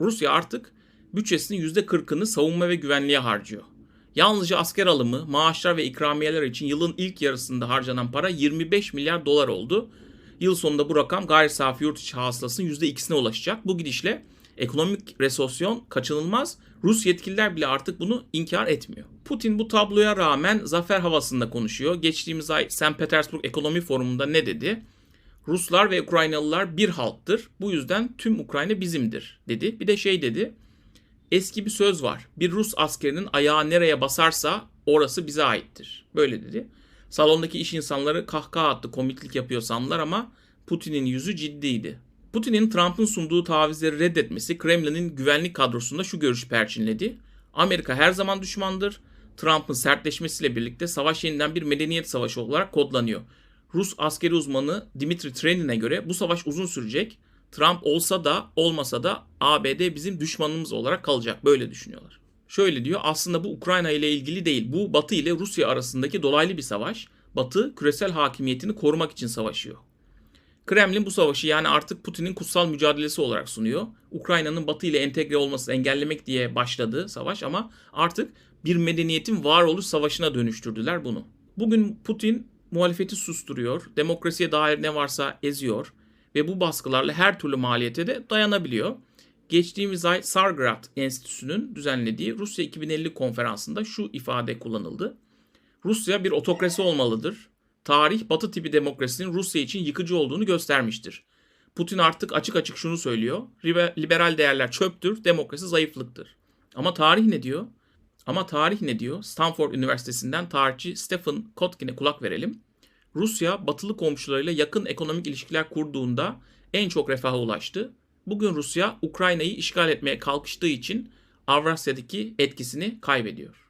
Rusya, artık bütçesinin %40'ını savunma ve güvenliğe harcıyor. Yalnızca asker alımı, maaşlar ve ikramiyeler için yılın ilk yarısında harcanan para 25 milyar dolar oldu. Yıl sonunda bu rakam gayri safi yurt içi hasılasının %2'sine ulaşacak. Bu gidişle ekonomik resesyon kaçınılmaz. Rus yetkililer bile artık bunu inkar etmiyor. Putin bu tabloya rağmen zafer havasında konuşuyor. Geçtiğimiz ay St. Petersburg Ekonomi Forumu'nda ne dedi? Ruslar ve Ukraynalılar bir halktır. Bu yüzden tüm Ukrayna bizimdir dedi. Bir de şey dedi. Eski bir söz var. Bir Rus askerinin ayağı nereye basarsa orası bize aittir. Böyle dedi. Salondaki iş insanları kahkaha attı, komiklik yapıyor sandılar ama Putin'in yüzü ciddiydi. Putin'in Trump'ın sunduğu tavizleri reddetmesi Kremlin'in güvenlik kadrosunda şu görüş perçinledi. Amerika her zaman düşmandır. Trump'ın sertleşmesiyle birlikte savaş yeniden bir medeniyet savaşı olarak kodlanıyor. Rus askeri uzmanı Dimitri Trenin'e göre bu savaş uzun sürecek. Trump olsa da olmasa da ABD bizim düşmanımız olarak kalacak. Böyle düşünüyorlar. Şöyle diyor aslında bu Ukrayna ile ilgili değil. Bu Batı ile Rusya arasındaki dolaylı bir savaş. Batı küresel hakimiyetini korumak için savaşıyor. Kremlin bu savaşı yani artık Putin'in kutsal mücadelesi olarak sunuyor. Ukrayna'nın Batı ile entegre olmasını engellemek diye başladı savaş ama artık bir medeniyetin varoluş savaşına dönüştürdüler bunu. Bugün Putin muhalefeti susturuyor, demokrasiye dair ne varsa eziyor ve bu baskılarla her türlü maliyete de dayanabiliyor. Geçtiğimiz ay Sargrad Enstitüsü'nün düzenlediği Rusya 2050 konferansında şu ifade kullanıldı. Rusya bir otokrasi olmalıdır. Tarih Batı tipi demokrasinin Rusya için yıkıcı olduğunu göstermiştir. Putin artık açık açık şunu söylüyor. Liberal değerler çöptür, demokrasi zayıflıktır. Ama tarih ne diyor? Ama tarih ne diyor? Stanford Üniversitesi'nden tarihçi Stephen Kotkin'e kulak verelim. Rusya batılı komşularıyla yakın ekonomik ilişkiler kurduğunda en çok refaha ulaştı. Bugün Rusya Ukrayna'yı işgal etmeye kalkıştığı için Avrasya'daki etkisini kaybediyor.